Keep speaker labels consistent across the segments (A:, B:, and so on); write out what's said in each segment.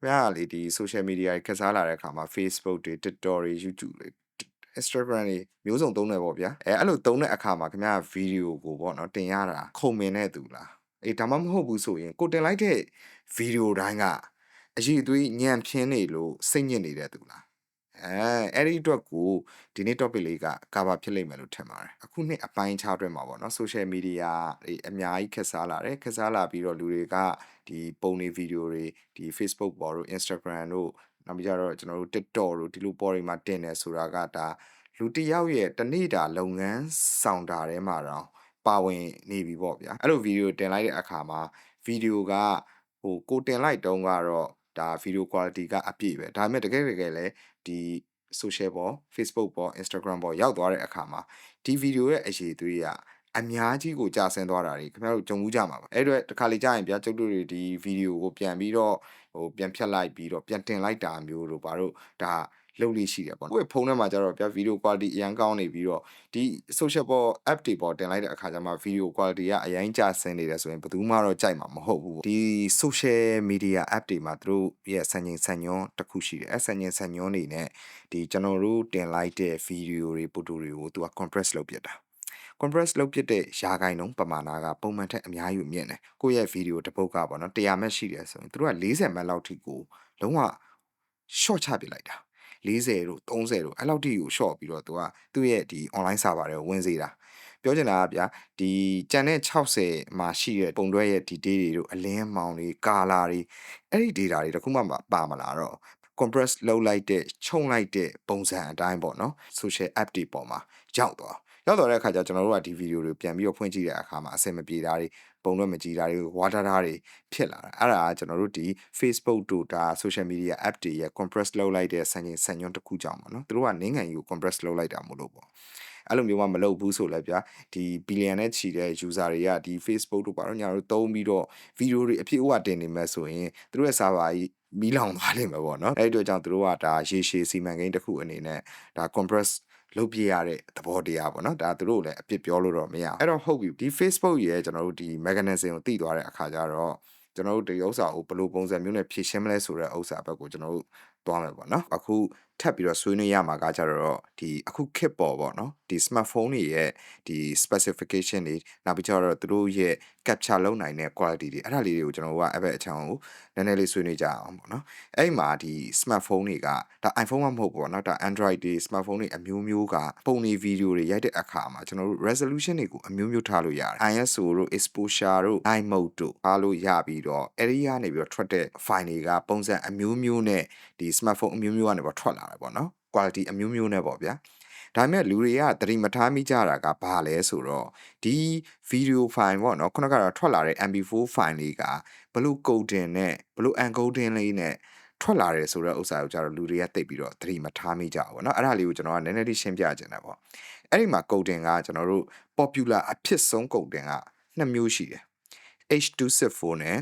A: ခင်ဗျားကလေဒီ social media တွေခက်စားလာတဲ့အခါမှာ Facebook တွေ TikTok တွေ YouTube တွေ Instagram တွေမျိုးစုံသုံးတယ်ပေါ့ဗျာအဲအဲ့လိုသုံးတဲ့အခါမှာခင်ဗျားဗီဒီယိုကိုပေါ့နော်တင်ရတာခုံမင်တဲ့သူလားအေးဒါမှမဟုတ်ဘူးဆိုရင်ကိုတင်လိုက်တဲ့ဗီဒီယိုတိုင်းကအရေးအသွေးညံပြင်းနေလို့စိတ်ညစ်နေတဲ့သူလား အဲအဲ့ဒီအတွက်ကိုဒီနေ့ topic လေးက cover ဖြစ်လိမ့်မယ်လို့ထင်ပါတယ်အခုနှစ်အပိုင်းခြားအတွက်မှာပေါ့နော် social media တွေအများကြီးခက်စားလာတယ်ခက်စားလာပြီးတော့လူတွေကဒီပုံတွေဗီဒီယိုတွေဒီ Facebook ပေါ်တို့ Instagram တို့နောက်ပြီးကြတော့ကျွန်တော်တို့ TikTok တို့ဒီလိုပေါ်တွေမှာတင်တယ်ဆိုတာကဒါလူတစ်ယောက်ရဲ့တနေ့တာလုပ်ငန်းဆောင်တာထဲမှာတော့ပါဝင်နေပြီပေါ့ဗျာအဲ့လိုဗီဒီယိုတင်လိုက်တဲ့အခါမှာဗီဒီယိုကဟိုကိုတင်လိုက်တုန်းကတော့ဒါဗီဒီယို quality ကအပြည့်ပဲဒါပေမဲ့တကယ်တကယ်လဲ ဒီ social ပေါ် Facebook ပေါ် Instagram ပေါ်ရောက်သွားတဲ့အခါမှာဒီဗီဒီယိုရဲ့အရေးသွေးကအများကြီးကိုကြာဆင်းသွားတာတွေခင်ဗျားတို့ကြုံမှုကြမှာပါအဲ့တော့တစ်ခါလေကြာရင်ဗျာကျုပ်တို့တွေဒီဗီဒီယိုကိုပြန်ပြီးတော့ဟိုပြန်ဖြတ်လိုက်ပြီးတော့ပြန်တင်လိုက်တာမျိုးတို့ဘာလို့ဒါ လုပ်လို့ရှိတယ်ပေါ့ကိုယ့်ဖုန်းထဲမှာကျတော့ဗျာဗီဒီယို quality အရင်ကောင်းနေပြီးတော့ဒီ social ပေါ် app တွေပေါ်တင်လိုက်တဲ့အခါကျမှဗီဒီယို quality ကအရင်ကြာဆင်းနေတယ်ဆိုရင်ဘယ်သူမှတော့ကြိုက်မှာမဟုတ်ဘူးဒီ social media app တွေမှာသူတို့ရဲ့စံချိန်စံညွှန်းတစ်ခုရှိတယ်အဲစံချိန်စံညွှန်းနေနဲ့ဒီကျွန်တော်တို့တင်လိုက်တဲ့ဗီဒီယိုတွေပို့တိုတွေကိုသူက compress လုပ်ပြတာ compress လုပ်ဖြစ်တဲ့ရာဂိုင်နှုန်းပမာဏကပုံမှန်ထက်အများကြီးမြင့်တယ်ကိုယ့်ရဲ့ဗီဒီယိုတစ်ပုဒ်ကပေါ့နော်100မက်ရှိတယ်ဆိုရင်သူတို့က40မက်လောက်ထိကိုလုံးဝ short ချပစ်လိုက်တာ 40တို့30တို့အဲ့လောက်ထိကို short ပြီးတော့သူကသူ့ရဲ့ဒီ online server တွေကိုဝင်စေတာပြောချင်တာကဗျာဒီကြံတဲ့60မှာရှိတဲ့ပုံတွဲရဲ့ detail တွေတို့အလင်းမောင်တွေကာလာတွေအဲ့ဒီ data တွေတခုမှပါမလာတော့ compress လုပ်လိုက်တဲ့ခြုံလိုက်တဲ့ပုံစံအတိုင်းပေါ့နော် social app တွေပေါ်မှာရောက်သွားရောက်တော့တဲ့အခါကျကျွန်တော်တို့ကဒီဗီဒီယိုတွေပြန်ပြီးတော့ဖွင့်ကြည့်တဲ့အခါမှာအဆင်မပြေတာတွေ ပုံတော့မကြည့်တာတွေဝါတာတာတွေဖြစ်လာတာအဲ့ဒါကကျွန်တော်တို့ဒီ Facebook တို့ဒါ social media app တွေရဲ့ compress လုပ်လိုက်တဲ့စံချိန်စံညွှန်းတစ်ခုကြောင့်ပေါ့နော်သူတို့ကနင်းငံယူကို compress လုပ်လိုက်တာမို့လို့ပေါ့အဲ့လိုမျိုးမှမလုပ်ဘူးဆိုလဲဗျာဒီ billion နဲ့ချီတဲ့ user တွေကဒီ Facebook တို့ပါတော့ညာတို့သုံးပြီးတော့ video တွေအဖြစ်အဝတင်နေမဲ့ဆိုရင်သူတို့ရဲ့ server ကြီးမီးလောင်သွားလိမ့်မယ်ပေါ့နော်အဲ့ဒီအတွက်ကြောင့်သူတို့ကဒါရေရှည်စီမံကိန်းတစ်ခုအနေနဲ့ဒါ compress လုပ်ပြရတဲ့သဘောတရားပေါ့နော်ဒါသူတို့လည်းအပြစ်ပြောလို့တော့မရအဲ့တော့ဟုတ်ပြီဒီ Facebook ရဲ့ကျွန်တော်တို့ဒီ mechanism ကိုသိသွားတဲ့အခါကျတော့ကျွန်တော်တို့ဒီဥစ္စာကိုဘယ်လိုပုံစံမျိုးနဲ့ဖြည့်ရှင်းမလဲဆိုတဲ့ဥစ္စာဘက်ကိုကျွန်တော်တို့သွားမယ်ပေါ့နော်အခုထပ်ပြီးတော့ဆွေးနွေးရမှာကကြတော့ဒီအခုခစ်ပေါ်ပေါ့နော်ဒီ smartphone တွေရဲ့ဒီ specification တွေနောက်ပြီးတော့သူတို့ရဲ့ capture လုပ်နိုင်တဲ့ quality တွေအဲ့ဒါလေးတွေကိုကျွန်တော်တို့ကအဲ့ဘက်အချောင်းကိုန ည်းနည်းလေးဆွေးနွေးကြအောင်ပေါ့နော်အဲ့မှာဒီ smartphone တွေကဒါ iPhone မှမဟုတ်ဘူးပေါ့နော်ဒါ Android တွေ smartphone တွေအမျိုးမျိုးကပုံနေဗီဒီယိုတွေရိုက်တဲ့အခါမှာကျွန်တော်တို့ resolution တွေကိုအမျိုးမျိုးထားလို့ရတယ် ISO တို့ exposure တို့ night mode တို့အားလို့ရပြီးတော့အဲ့ဒီကနေပြီးတော့ထွက်တဲ့ file တွေကပုံစံအမျိုးမျိုးနဲ့ဒီ smartphone အမျိုးမျိုးကနေပြီးထွက်လာတယ်ပေါ့နော် quality အမျိုးမျိုးနဲ့ပေါ့ဗျာ ဒါပေမဲ့လူတွေကသတိမထားမိကြတာကဘာလဲဆိုတော့ဒီ video file ပေါ့နော်ခုနကတော့ထွက်လာတဲ့ MP4 file လေးကဘလို့ coding နဲ့ဘလို့ encoding လေးနဲ့ထွက်လာတယ်ဆိုတော့ဥစ္စာကိုကြတော့လူတွေကသိပြီးတော့သတိမထားမိကြဘူးပေါ့နော်အဲ့ဒါလေးကိုကျွန်တော်ကနည်းနည်းလေးရှင်းပြချင်တယ်ပေါ့အဲ့ဒီမှာ coding ကကျွန်တော်တို့ popular အဖြစ်ဆုံး coding ကနှစ်မျိုးရှိတယ် H264 နဲ့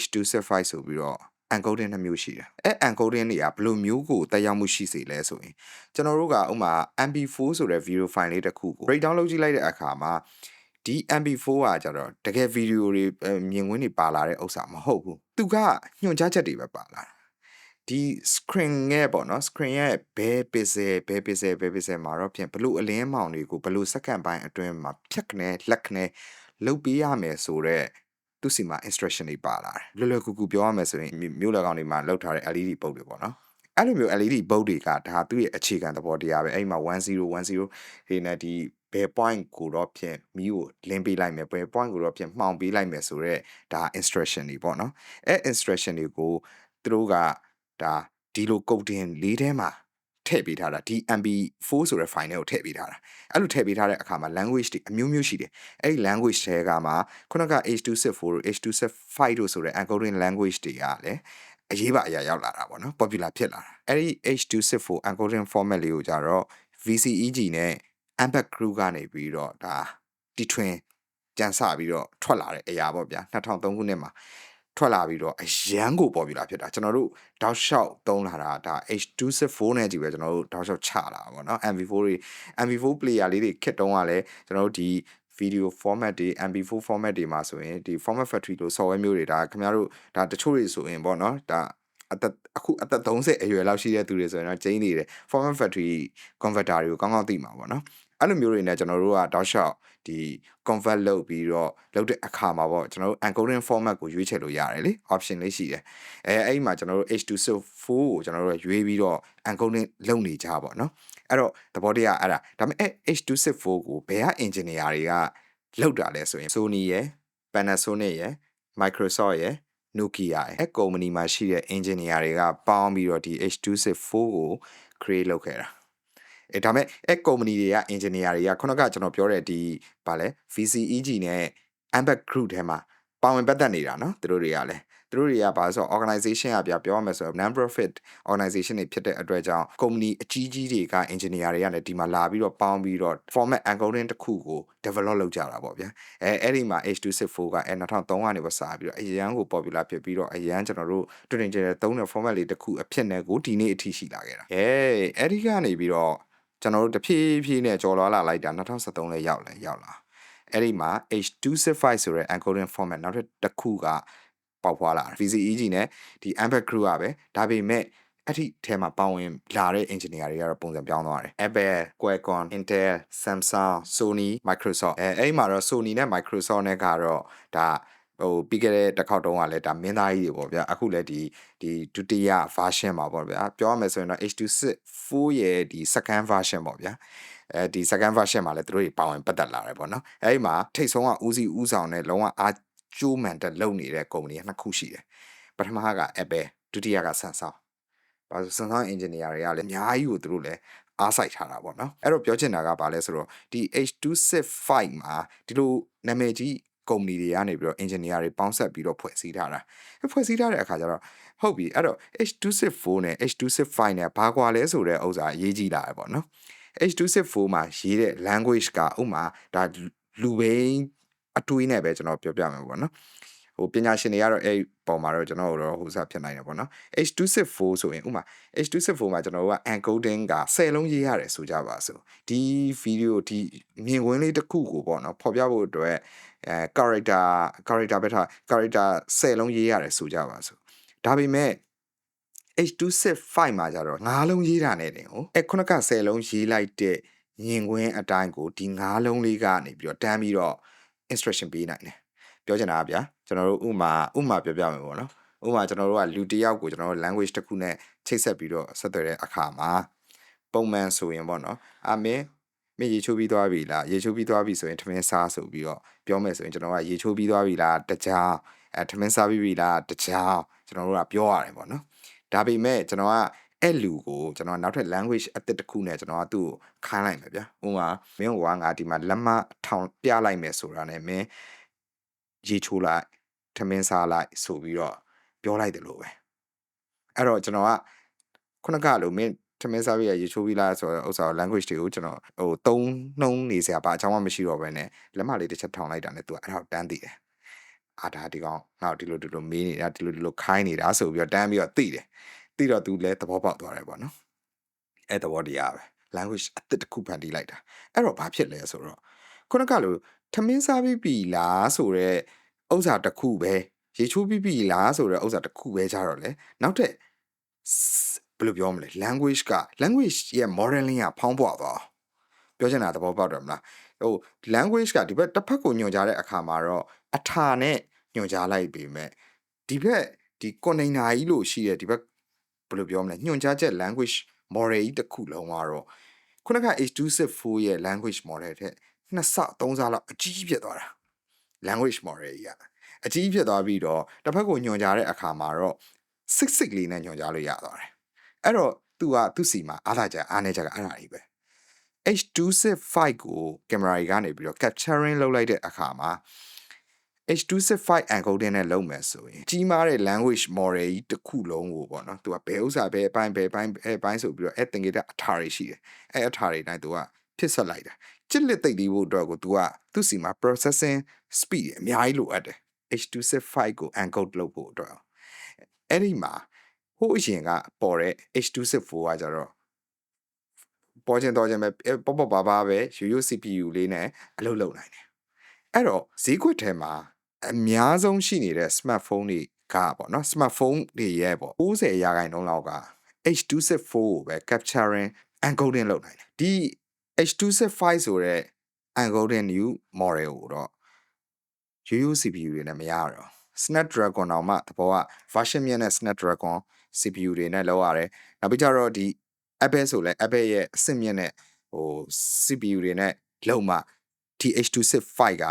A: H265 ဆိုပြီးတော့ encoding နှစ်မျိုးရှိတယ်အဲ encoding တွေကဘယ်လိုမျိုးကိုတက်ရောက်မှုရှိစေလဲဆိုရင်ကျွန်တော်တို့ကဥမာ MP4 ဆိုတဲ့ video file လေးတစ်ခုကို breakdown လုပ်ကြည့်လိုက်တဲ့အခါမှာဒီ MP4 ကကြတော့တကယ်ဗီဒီယိုတွေမြင်ကွင်းတွေပါလာတဲ့ဥစ္စာမဟုတ်ဘူးသူကညွှန်ကြားချက်တွေပဲပါလာတာဒီ screen ရဲ့ပေါ့နော် screen ရဲ့ဘဲ pixel ဘဲ pixel ဘဲ pixel မှာတော့ဖြင့်ဘလို့အလင်းမောင်တွေကိုဘလို့စက္ကန့်ပိုင်းအတွင်းမှာဖြတ်ခနဲ့လက်ခနဲ့လုတ်ပေးရမယ်ဆိုတော့ သူစီမှာ instruction တွေပါလာတယ်လွယ်လွယ်ကူကူပြောရမယ်ဆိုရင်မြို့လက်ကောင်တွေမှာလောက်ထားတဲ့ LED ပုတ်တွေပေါ့နော်အဲ့လိုမျိုး LED ဘုတ်တွေကဒါသူ့ရဲ့အခြေခံသဘောတရားပဲအဲ့မှာ1010ဒီနဲ့ဒီဘယ် point ကိုတော့ဖြင့်မီးကိုလင်းပေးလိုက်မယ်ဘယ် point ကိုတော့ဖြင့်မှောင်ပေးလိုက်မယ်ဆိုတော့ဒါ instruction တွေပေါ့နော်အဲ instruction တွေကိုသူတို့ကဒါဒီလို coding လေးထဲမှာ ထည့်ပေးထားတာဒီ MB4 ဆိုတဲ့ file ကိုထည့်ပေးထားတာအဲ့လိုထည့်ပေးထားတဲ့အခါမှာ language တွေအမျိုးမျိုးရှိတယ်အဲ့ဒီ language တွေကမှခုနက H264 တို့ H265 တို့ဆိုတဲ့ encoding language တွေကလည်းအရေးပါအရာရောက်လာတာပေါ့နော် popular ဖြစ်လာတာအဲ့ဒီ H264 encoding format လေးကိုကြတော့ VCEG နဲ့ Ambed Crew ကနေပြီးတော့ဒါတီထွင်ကြံစပြီးတော့ထွက်လာတဲ့အရာပေါ့ဗျာ2003ခုနှစ်မှာ ထွက်လာပြီးတော့အရန်ကိုပေါ်ပြလာဖြစ်တာကျွန်တော်တို့တောက်လျှောက်သုံးလာတာဒါ H264 နဲ့ကြည့်ပဲကျွန်တော်တို့တောက်လျှောက်ချလာပါတော့ MV4 တွေ MV4 player လေးတွေခက်တုံးကလည်းကျွန်တော်တို့ဒီ video format တွေ MP4 format တွေမှာဆိုရင်ဒီ format factory လို့ software မျိုးတွေဒါခင်ဗျားတို့ဒါတချို့တွေဆိုရင်ပေါ့နော်ဒါအသက်အခုအသက်30အရွယ်လောက်ရှိတဲ့သူတွေဆိုရင်တော့ကျင်းနေတယ် format factory converter တွေကိုကောင်းကောင်းသိမှာပေါ့နော် အဲ့လိုမျိုးတွေနဲ့ကျွန်တော်တို့ကတောက်လျှောက်ဒီ convert လုပ်ပြီးတော့လုပ်တဲ့အခါမှာပေါ့ကျွန်တော်တို့ encoding format ကိုရွေးချယ်လို့ရတယ်လေ option လေးရှိတယ်အဲအဲ့ဒီမှာကျွန်တော်တို့ H264 ကိုကျွန်တော်တို့ရွေးပြီးတော့ encoding လုပ်နေကြပါတော့အဲ့တော့သဘောတရားအဲ့ဒါဒါပေမဲ့ H264 ကိုဘယ်က engineer တွေကလောက်တာလဲဆိုရင် Sony ရယ် Panasonic ရယ် Microsoft ရယ် Nokia ရယ်အဲ့ကုမ္ပဏီမှာရှိတဲ့ engineer တွေကပေါင်းပြီးတော့ဒီ H264 ကို create လုပ်ခဲ့တာ အဲဒါမဲ့အဲကုမ္ပဏီတွေကအင်ဂျင်နီယာတွေကခုနကကျွန်တော်ပြောတဲ့ဒီဗာလဲ VCEG နဲ့ Ambed Group ထဲမှာပါဝင်ပတ်သက်နေတာနော်သူတို့တွေကလည်းသူတို့တွေကဘာဆို organization ကပြပြောရမယ်ဆိုတော့ non profit organization တွေဖြစ်တဲ့အတွက်ကြောင့် company အကြီးကြီးတွေက engineer တွေကလည်းဒီမှာလာပြီးတော့ပေါင်းပြီးတော့ format encoding တစ်ခုကို develop လုပ်ကြတာပေါ့ဗျာအဲအဲ့ဒီမှာ H264 ကအဲ2003ကနေပါစပြီးတော့အရန်ကို popular ဖြစ်ပြီးတော့အရန်ကျွန်တော်တို့ training channel သုံးတဲ့ format လေးတစ်ခုအဖြစ်နဲ့ကိုဒီနေ့အထိရှိလာခဲ့တာအဲအဲ့ဒီကနေပြီးတော့ ကျွန်တော်တို့တဖြည်းဖြည်းနဲ့ကြော်လွားလာလိုက်တာ2013လဲရောက်လဲရောက်လာအဲ့ဒီမှာ H265 ဆိုတဲ့ encoding format နောက်တစ်ခုကပေါက်ဖွာလာ VCEG နဲ့ဒီ Ambit Group ကပဲဒါပေမဲ့အဲ့ဒီထဲမှာပါဝင်လာတဲ့ engineer တွေကတော့ပုံစံပြောင်းသွားတယ် Apple, Qualcomm, Intel, Samsung, Sony, Microsoft အဲအဲ့ဒီမှာတော့ Sony နဲ့ Microsoft နဲ့ကတော့ဒါ ဟိုပြီးခဲ့တဲ့တစ်ခေါက်တုန်းကလည်းဒါမင်းသားကြီးတွေပေါ့ဗျာအခုလည်းဒီဒီဒုတိယ version မှာပေါ့ဗျာပြောရမယ်ဆိုရင်တော့ H264 ရဲ့ဒီ second version ပေါ့ဗျာအဲဒီ second version မှာလည်းသူတို့တွေပါဝင်ပတ်သက်လာတယ်ပေါ့နော်အဲဒီမှာထိတ်ဆုံးကဦးစီးဦးဆောင်နဲ့လုံးဝအားကျိုးမှန်တက်လုပ်နေတဲ့ကုမ္ပဏီကနှစ်ခုရှိတယ်ပထမက Apple ဒုတိယက Samsung ဘာလို့ Samsung engineer တွေကလည်းအများကြီးကိုသူတို့လည်းအားစိုက်ထားတာပေါ့နော်အဲ့တော့ပြောချင်တာကဘာလဲဆိုတော့ဒီ H265 မှာဒီလိုနာမည်ကြီး ကုမ္ပဏီတွေကနေပြီးတော့ engineer တွေပေါင်းဆက်ပြီးတော့ဖွဲ့စည်းထားတာဖွဲ့စည်းထားတဲ့အခါကျတော့ဟုတ်ပြီအဲ့တော့ H264 နဲ့ H265 နဲ့ဘာကွာလဲဆိုတဲ့ဥစ္စာအရေးကြီးလာတယ်ပေါ့နော် H264 မှာရေးတဲ့ language ကဥမာဒါလူဘိန်းအတွေးနဲ့ပဲကျွန်တော်ပြောပြမယ်ပေါ့နော် ဟိုပညာရှင်တွေကတော့အဲ့ပုံမှာတော့ကျွန်တော်တို့ဟိုစားဖြစ်နိုင်တယ်ပေါ့နော် H264 ဆိုရင်ဥမာ H264 မှာကျွန်တော်တို့က encoding က10လုံးရေးရတယ်ဆိုကြပါစို့ဒီဗီဒီယိုဒီမြင်ကွင်းလေးတစ်ခုကိုပေါ့နော်ဖော်ပြဖို့အတွက်အဲ character character ပဲထား character 10လုံးရေးရတယ်ဆိုကြပါစို့ဒါပေမဲ့ H265 မှာကြတော့၅လုံးရေးတာနဲ့တင်ဟိုအဲခုနက10လုံးရေးလိုက်တဲ့မြင်ကွင်းအတိုင်းကိုဒီ၅လုံးလေးကနေပြီးတော့တန်းပြီးတော့ instruction ပေးနိုင်တယ် ပြောချင်တာကဗျာကျွန်တော်တို့ဥမာဥမာပြောပြမယ်ပေါ့နော်ဥမာကျွန်တော်တို့ကလူတစ်ယောက်ကိုကျွန်တော်တို့ language တစ်ခုနဲ့ချိတ်ဆက်ပြီးတော့ဆက်သွယ်တဲ့အခါမှာပုံမှန်ဆိုရင်ပေါ့နော်အမင်းမရေချိုးပြီးသွားပြီလားရေချိုးပြီးသွားပြီဆိုရင်ထမင်းစားဆိုပြီးတော့ပြောမယ်ဆိုရင်ကျွန်တော်ကရေချိုးပြီးသွားပြီလားတကြားအဲထမင်းစားပြီးပြီလားတကြားကျွန်တော်တို့ကပြောရတယ်ပေါ့နော်ဒါပေမဲ့ကျွန်တော်ကအဲ့လူကိုကျွန်တော်နောက်ထပ် language အသစ်တစ်ခုနဲ့ကျွန်တော်ကသူ့ကိုခိုင်းလိုက်မယ်ဗျာဥပမာမင်းကငါဒီမှာလက်မထောင်ပြလိုက်မယ်ဆိုတာနဲ့မင်း ရေချိုးလိုက်ထမင်းစားလိုက်ဆိုပြီးတော့ပြောလိုက်တယ်လို့ပဲအဲ့တော့ကျွန်တော်ကခုနကလိုမင်းထမင်းစားပြီးရရေချိုးပြီးလားဆိုတော့ဥစ္စာ language တွေကိုကျွန်တော်ဟိုသုံးနှုံးနေစရာပါအကြောင်းမရှိတော့ဘဲနဲ့လက်မလေးတစ်ချက်ထောင်လိုက်တာနဲ့သူကအဲ့ဒါကိုတန်းသိတယ်အာဒါဒီကောင်ငါ့ကိုဒီလိုဒီလိုမေးနေတာဒီလိုဒီလိုခိုင်းနေတာဆိုပြီးတော့တန်းပြီးတော့သိတယ်သိတော့သူလည်းသဘောပေါက်သွားတယ်ပေါ့နော်အဲ့သဘောတရားပဲ language အသစ်တစ်ခုဖန်တီးလိုက်တာအဲ့တော့ဘာဖြစ်လဲဆိုတော့ခုနကလို ထမင်းစားပြီးပြီလားဆိုတော့ဥစ္စာတစ်ခုပဲရေချိုးပြီးပြီလားဆိုတော့ဥစ္စာတစ်ခုပဲကြတော့လေနောက်ထပ်ဘယ်လိုပြောမလဲ language က language ရဲ့ modeling ကဖောင်းပွားသွားပြောချင်တာသဘောပေါက်တယ်မလားဟို language ကဒီဘက်တစ်ဖက်ကိုညွှန်ကြားတဲ့အခါမှာတော့အထာနဲ့ညွှန်ကြားလိုက်ပေမဲ့ဒီဘက်ဒီ container ကြီးလို့ရှိတဲ့ဒီဘက်ဘယ်လိုပြောမလဲညွှန်ကြားချက် language model ကြီးတစ်ခုလုံးကတော့ခုနက H264 ရဲ့ language model တဲ့ နှစ်ဆသုံးဆလောက်အကြီးဖြစ်သွားတာ language model ကြီးကအကြီးဖြစ်သွားပြီးတော့တစ်ဖက်ကိုညွှန်ကြားတဲ့အခါမှာတော့ six six လေးနဲ့ညွှန်ကြားလို့ရသွားတယ်အဲ့တော့သူကသူ့စီမှာအားလာကြအားနေကြကအဲ့ဒါကြီးပဲ H265 ကိုကင်မရာကြီးကနေပြီးတော့ capturing လုပ်လိုက်တဲ့အခါမှာ H265 encoding နဲ့လုပ်မယ်ဆိုရင်ကြီးမားတဲ့ language model ကြီးတစ်ခုလုံးကိုပေါ့နော်သူကဘယ်ဥစ္စာဘယ်အပိုင်းဘယ်အပိုင်းဘယ်အပိုင်းဆိုပြီးတော့အဲ့သင်္ကေတအထာတွေရှိတယ်အဲ့အထာတွေတိုင်းသူကဖြစ်ဆက်လိုက်တာ ချစ်လက်သိပ်ပြီးဖို့အတွက်ကိုသူကသူ့စီမှာ processing speed အများကြီးလိုအပ်တယ် H265 ကို encode လုပ်ဖို့အတွက်အဲ့ဒီမှာဟိုအရင်ကပေါ်တဲ့ H264 ကကြတော့ပေါ်ခြင်းတော့ခြင်းပဲပေါ့ပေါ့ပါပါပဲရိုးရိုး CPU လေးနဲ့အလုပ်လုပ်နိုင်တယ်အဲ့တော့ဈေးကွက်ထဲမှာအများဆုံးရှိနေတဲ့ smartphone တွေကပေါ့နော် smartphone တွေရဲ့ပေါ့90ရာခိုင်နှုန်းလောက်က H264 ကိုပဲ capturing encoding လုပ်နိုင်တယ်ဒီ H265 ဆိုတဲ့ encoding new model ကိုတော့ရိုးရိုး CPU တွေနဲ့မရတော့ Snapdragon တော့မှသဘောက version မြင့်တဲ့ Snapdragon CPU တွေနဲ့လောက်ရတယ်နောက်ပြီးကြတော့ဒီ Apple ဆိုလဲ Apple ရဲ့အဆင့်မြင့်တဲ့ဟို CPU တွေနဲ့လုံမှ TH265 က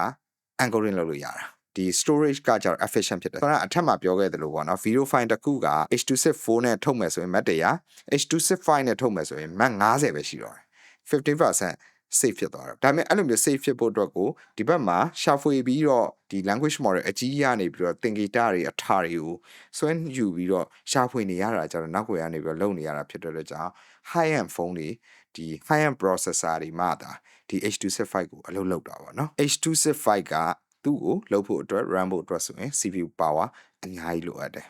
A: encoding လုပ်လို့ရတာဒီ storage ကကြောင့် efficient ဖြစ်တယ်ကျွန်တော်အထက်မှာပြောခဲ့သလိုပေါ့နော် video file တစ်ခုက H264 နဲ့ထုတ်မယ်ဆိုရင် Mac 100 H265 နဲ့ထုတ်မယ်ဆိုရင် Mac 50ပဲရှိတော့တယ် 50% safe ဖြစ်သွားတော့ဒါပေမဲ့အဲ့လိုမျိုး safe ဖြစ်ဖို့အတွက်ကိုဒီဘက်မှာရှာဖွေပြီးတော့ဒီ language model အကြီးရနေပြီးတော့သင်္ကေတတွေအထာတွေကိုစွဲယူပြီးတော့ရှာဖွေနေရတာကြတော့နောက်ွယ်ကနေပြီးတော့လုပ်နေရတာဖြစ်တဲ့အတွက်ကြောင့် high end phone တွေဒီ high end processor တွေမှသာဒီ H265 ကိုအလုပ်လုပ်တာပေါ့နော် H265 ကသူ့ကိုလုပ်ဖို့အတွက် run ဖို့အတွက်ဆိုရင် CPU power အများကြီးလိုအပ်တယ်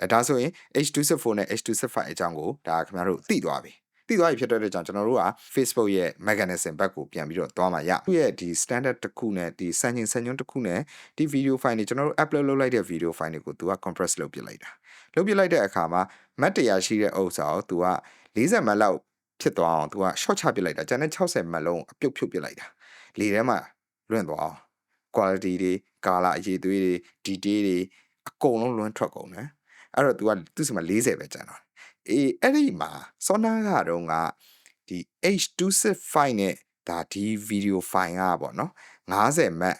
A: အဲဒါဆိုရင် H264 နဲ့ H265 အကြောင်းကိုဒါခင်ဗျားတို့သိသွားပြီ သိသွားပြီဖြစ်တဲ့အတွက်ကြောင့်ကျွန်တော်တို့က Facebook ရဲ့ mechanism ဘက်ကိုပြန်ပြီးတော့သွားမှာရသူ့ရဲ့ဒီ standard တစ်ခုနဲ့ဒီစံချိန်စံညွှန်းတစ်ခုနဲ့ဒီ video file တွေကျွန်တော်တို့ upload လုပ်လိုက်တဲ့ video file တွေကိုသူက compress လုပ်ပြလိုက်တာလုပ်ပြလိုက်တဲ့အခါမှာ mat တရားရှိတဲ့ဥစ္စာကိုသူက40 mat လောက်ဖြစ်သွားအောင်သူက short ချပြလိုက်တာကျန်တဲ့60 mat လုံးအပြုတ်ဖြုတ်ပြလိုက်တာလေထဲမှာလွင့်သွားအောင် quality တွေ color အရေးသွေးတွေ detail တွေအကုန်လုံးလွှမ်းထွက်ကုန်တယ်အဲ့တော့ तू ကသူ့စီမှာ40ပဲကျန်တော့ အေးအဲ့ဒီမှာစောနာကတော့ကဒီ H265 နဲ့ဒါဒီ video file ကပေါ့နော်90 mat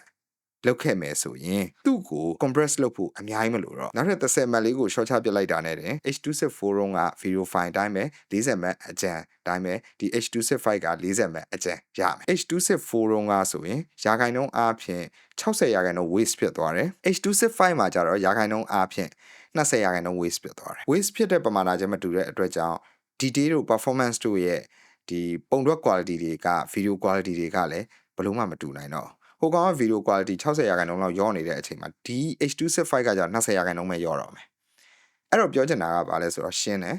A: လောက်ခဲ့မယ်ဆိုရင်သူ့ကို compress လုပ်ဖို့အများကြီးမလိုတော့နောက်ထပ်30 mat လေးကို short ချပစ်လိုက်တာနဲ့တင် H264 ရုံးက video file အတိုင်းပဲ40 mat အကြံအတိုင်းပဲဒီ H265 က40 mat အကြံရမယ် H264 ရုံးကဆိုရင်ရာခိုင်နှုန်းအားဖြင့်60ရာခိုင်နှုန်း waste ဖြစ်သွားတယ် H265 မှာကျတော့ရာခိုင်နှုန်းအားဖြင့် 20ရာခိုင်နှုန်း waste ဖြစ်သွားတယ် waste ဖြစ်တဲ့ပမာဏချင်းမတူတဲ့အတွက်ကြောင့် detail တို့ performance တို့ရဲ့ဒီပုံတွက် quality တွေက video quality တွေကလည်းဘယ်လို့မှမတူနိုင်တော့ဟိုကောင်က video quality 60ရာခိုင်နှုန်းလောက်ရောနေတဲ့အချိန်မှာဒီ H265 ကကြာ20ရာခိုင်နှုန်းပဲရောတော့မယ်အဲ့တော့ပြောချင်တာကဘာလဲဆိုတော့ရှင်းတယ်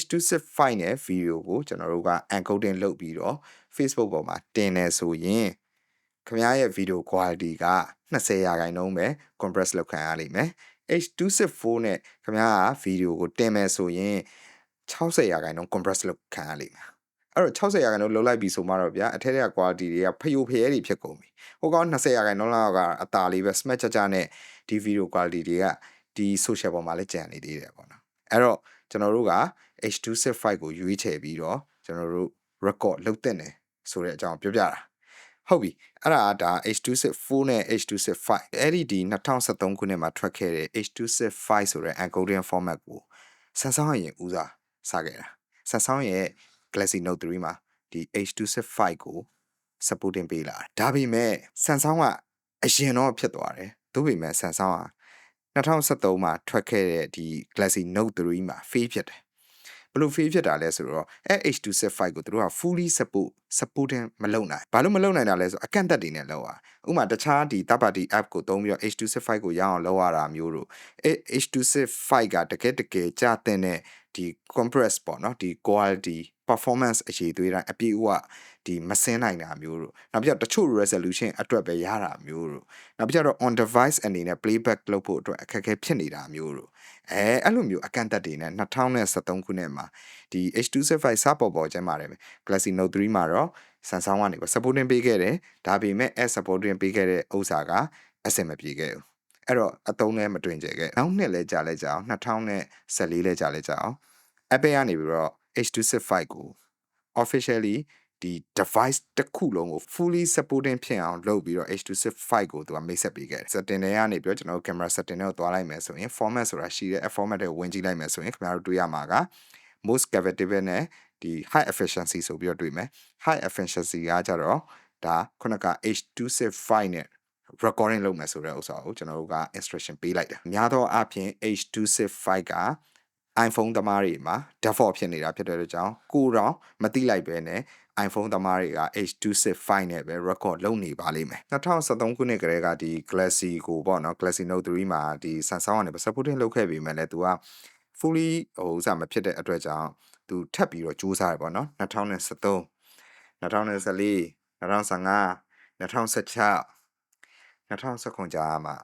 A: H265 နဲ့ video ကိုကျွန်တော်တို့က encoding လုပ်ပြီးတော့ Facebook ပေါ်မှာတင်နေဆိုရင်ခင်ဗျားရဲ့ video quality က20ရာခိုင်နှုန်းပဲ compress လုပ်ခံရလိမ့်မယ် H264 နဲ့ခင်ဗျားက video ကိုတင်မယ်ဆိုရင်60ရာခိုင်နှုန်း compress လုပ်ခံရလိမ့်မယ်အဲ့တော့60ရာခိုင်နှုန်းလုံးလိုက်ပြီဆိုမှတော့ဗျာအထက်ထက်က quality တွေကဖယိုဖယဲတွေဖြစ်ကုန်ပြီဟိုကောင်20ရာခိုင်နှုန်းလောက်ကအตาလေးပဲ smash ကြကြနဲ့ဒီ video quality တွေကဒီ social ပေါ်မှာလည်းကြံနေသေးတယ်ပေါ့နော်အဲ့တော့ကျွန်တော်တို့က H265 ကိုရွေးချယ်ပြီးတော့ကျွန်တော်တို့ record လုပ်တဲ့တယ်ဆိုတဲ့အကြောင်းပြောပြတာ ဟုတ်ပြီအဲ့ဒါဒါ H264 နဲ့ H265 အဲ့ဒီဒီ2013ခုနှစ်မှာထွက်ခဲ့တဲ့ H265 ဆိုတဲ့ encoding format ကို Samsung ရဲ့ဦးစားစခဲ့တာ Samsung ရဲ့ Galaxy Note 3မှာဒီ H265 ကို supporting ပေးလာတယ်ဒါပေမဲ့ Samsung ကအရင်တော့ဖြစ်သွားတယ်သို့ပေမဲ့ Samsung က2013မှာထွက်ခဲ့တဲ့ဒီ Galaxy Note 3မှာ fail ဖြစ်တယ် ဘလို့ fail ဖြစ်တာလဲဆိုတော့အဲ H265 ကိုသူတို့က fully support supporting မလုပ်နိုင်ဘာလို့မလုပ်နိုင်တာလဲဆိုအကန့်အသတ်တွေနဲ့လုပ်တာဥပမာတခြားဒီ third party app ကိုသုံးပြီးတော့ H265 ကိုရအောင်လုပ်ရတာမျိုးတို့အဲ H265 ကတကယ်တကယ်ကြာတဲ့ ဒီ compress ပေါ့နော်ဒီ quality performance အရေးသွေးတိုင်းအပြည့်အဝဒီမစင်းနိုင်တာမျိုးတို့နောက်ပြီးတော့တချို့ resolution အတွက်ပဲရတာမျိုးတို့နောက်ပြီးတော့ on device အနေနဲ့ playback လုပ်ဖို့အတွက်အခက်အခဲဖြစ်နေတာမျိုးတို့အဲအဲ့လိုမျိုးအကန့်အသတ်တွေနဲ့2013ခုနှစ်မှာဒီ H265 စပေါ်ပေါ်ကျင်းပါတယ် Galaxy Note 3မှာတော့ Samsung ကနေပဲ supporting ပေးခဲ့တယ်ဒါပေမဲ့ app supporting ပေးခဲ့တဲ့ဥစ္စာကအဆင်မပြေခဲ့ဘူး အဲ့တော့အတုံးနဲ့မတွင်ကျခဲ့နောက်နှစ်လဲကြာလဲကြာအောင်2014လဲကြာလဲကြာအောင် Apple ကနေပြီးတော့ H265 ကို officially ဒီ device တစ်ခုလုံးကို fully supporting ဖြစ်အောင်လုပ်ပြီးတော့ H265 ကိုသူကမိတ်ဆက်ပေးခဲ့တယ် setting တွေကနေပြီးတော့ကျွန်တော်တို့ camera setting တွေကိုတွားလိုက်မယ်ဆိုရင် format ဆိုတာရှိတဲ့ format တွေကိုဝင်ကြည့်လိုက်မယ်ဆိုရင်ခင်ဗျားတို့တွေ့ရမှာက most compatible နဲ့ဒီ high efficiency ဆိုပြီးတော့တွေ့မယ် high efficiency ကကြတော့ဒါခုနက H265 နဲ့ recording လုပ်မယ်ဆိုတဲ့ဥစ္စာကိုကျွန်တော်တို့က instruction ပေးလိုက်တယ်။များသောအားဖြင့် H265 က iPhone သမားတွေမှာ default ဖြစ်နေတာဖြစ်တဲ့အတွက်ကြောင့်ကိုတော့မသိလိုက်ပဲနဲ့ iPhone သမားတွေက H265 နဲ့ပဲ record လုပ်နေပါလိမ့်မယ်2013ခုနှစ်ကတည်းကဒီ Galaxy ကိုပေါ့နော် Galaxy Note 3မှာဒီ Samsung ကနေ supporting လုပ်ခဲ့ပေမဲ့လည်းသူက fully ဟိုဥစားမဖြစ်တဲ့အတွက်ကြောင့်သူထပ်ပြီးတော့ကြိုးစားရပေါ့နော်2013 2014 2015 2016 2019ကြာမှာ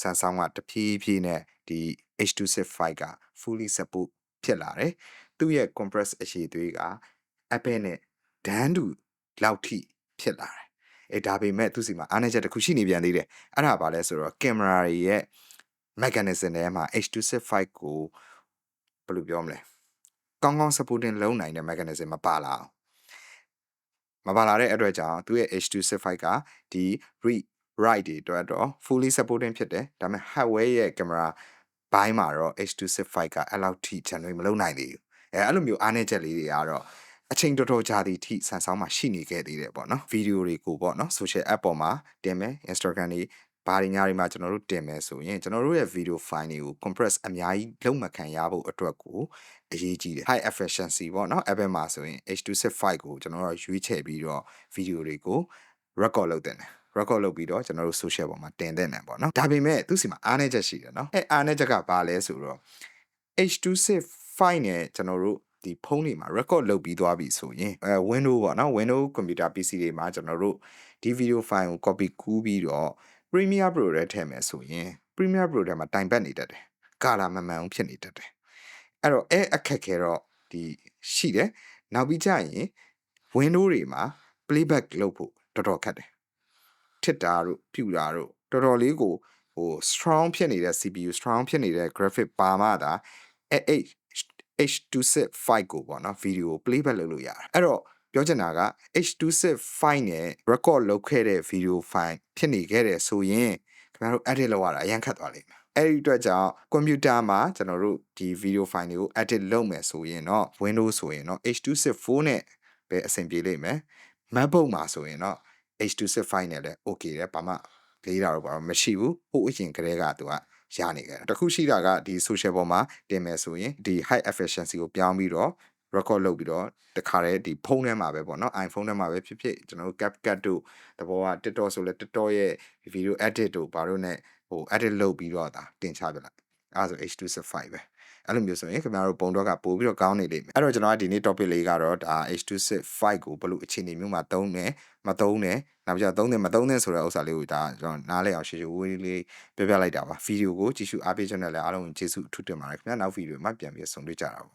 A: Samsung ကတဖြည်းဖြည်းနဲ့ဒီ H265 က fully support ဖြစ်လာတယ်သူ့ရဲ့ compress အရှိသွေးက Apple နဲ့ဒန်းတူလောက်ထိဖြစ်လာတယ်အဲဒါပေမဲ့သူစီမှာအားနည်းချက်တစ်ခုရှိနေပြန်သေးတယ်အဲ့ဒါဘာလဲဆိုတော့ကင်မရာတွေရဲ့ mechanism ထဲမှာ H265 ကိုဘယ်လိုပြောမလဲကောင်းကောင်း supporting လုပ်နိုင်တဲ့ mechanism မပါလာအောင်မပါလာတဲ့အတွက်ကြောင့်သူရဲ့ H265 ကဒီ read write တွေအတွက်တော့ fully supporting ဖြစ်တယ်ဒါပေမဲ့ hardware ရဲ့ camera ဘိုင်းမှာတော့ H265 ကအဲ့လောက်ထိ generate မလုပ်နိုင်သေးဘူးအဲအဲ့လိုမျိုးအားနည်းချက်လေးတွေကတော့အချိန်တော်တော်ကြာသည့်ထိဆန်ဆောင်မှာရှိနေခဲ့သေးတယ်ပေါ့နော်ဗီဒီယိုတွေကိုပေါ့နော် social app ပေါ်မှာတင်မယ် Instagram တွေဘာတွေညာတွေမှာကျွန်တော်တို့တင်မယ်ဆိုရင်ကျွန်တော်တို့ရဲ့ video file တွေကို compress အများကြီးလုံးမခံရဖို့အတွက်ကိုအရေးကြီးတယ် high efficiency ပေါ့နော် app မှာဆိုရင် H265 ကိုကျွန်တော်တို့ရွေးချယ်ပြီးတော့ video တွေကို record လုပ်တင်တယ် record လုပ်ပြီးတော့ကျွန်တော်တို့ social ပေါ်မှာတင်တဲ့တယ်ပေါ့နော်ဒါပေမဲ့သူစီမှာအားနည်းချက်ရှိတယ်နော်အဲအားနည်းချက်ကဘာလဲဆိုတော့ H265 နဲ့ကျွန်တော်တို့ဒီဖုန်းတွေမှာ record လုပ်ပြီးသွားပြီဆိုရင်အဲ Windows ပေါ့နော် Windows computer PC တွေမှာကျွန်တော်တို့ဒီ video file ကို copy ကူးပြီးတော့ Premiere Pro ထဲထည့်မယ်ဆိုရင် Premiere Pro ထဲမှာတိုင်ပတ်နေတတ်တယ်။ကာလာမမှန်အောင်ဖြစ်နေတတ်တယ်။အဲ့တော့အဲအခက်ခဲတော့ဒီရှိတယ်။နောက်ပြီးကြရင် Windows တွေမှာ playback လုပ်ဖို့တော်တော်ခက်တယ်။ ထစ်တာတို့ပြူတာတို့တော်တော်လေးကိုဟို strong ဖြစ်နေတဲ့ CPU strong ဖြစ်နေတဲ့ graphic ပါမှသာအဲ H265 ကိုပေါ့နော် video ကို playback လုပ်လို့ရတယ်။အဲ့တော့ပြောချင်တာက H265 နဲ့ record လုပ်ခဲ့တဲ့ video file ဖြစ်နေခဲ့တယ်ဆိုရင်ခင်ဗျားတို့ edit လုပ်ရတာအရင်ခက်သွားလိမ့်မယ်။အဲ့ဒီအတွက်ကြောင့် computer မှာကျွန်တော်တို့ဒီ video file တွေကို edit လုပ်မယ်ဆိုရင်တော့ Windows ဆိုရင်တော့ H264 နဲ့ပဲအဆင်ပြေလိမ့်မယ်။ MacBook မှာဆိုရင်တော့ H265 နဲ့လည်း okay တယ်ဘာမှလေးတာတော့ဘာမှမရှိဘူး။ဟိုအရင်ကတည်းကသူကရနေကြတယ်။တခုရှိတာကဒီ social ပေါ်မှာတင်မယ်ဆိုရင်ဒီ high efficiency ကိုပြောင်းပြီးတော့ record လုပ်ပြီးတော့တခါတည်းဒီဖုန်းထဲမှာပဲပေါ့နော် iPhone ထဲမှာပဲဖြစ်ဖြစ်ကျွန်တော်တို့ CapCut တို့တဘောက TikTok ဆိုလဲ TikTok ရဲ့ video edit တို့ဘာလို့ ਨੇ ဟို edit လုပ်ပြီးတော့ဒါတင်ချပြလိုက်အဲဒါဆို H265 ပဲ အဲ့လိုမျိုးဆိုရင်ခင်ဗျားတို့ပုံတော့ကပို့ပြီးတော့ကောင်းနေလိမ့်မယ်အဲ့တော့ကျွန်တော်ကဒီနေ့ topic လေးကတော့ဒါ H265 ကိုဘယ်လိုအခြေအနေမျိုးမှာသုံးတယ်မသုံးတယ်နောက်ပြီးတော့သုံးတယ်မသုံးတယ်ဆိုတဲ့ဥစ္စာလေးကိုဒါကျွန်တော်နားလည်အောင်ရှင်းရှင်းဝေးလေးပြပြလိုက်တာပါဗီဒီယိုကိုကြည့်ရှုအားပေးခြင်းနဲ့လည်းအားလုံးကျေးဇူးအထူးတင်ပါတယ်ခင်ဗျာနောက်ဗီဒီယိုမှာပြန်ပြီးဆုံတွေ့ကြတာပါ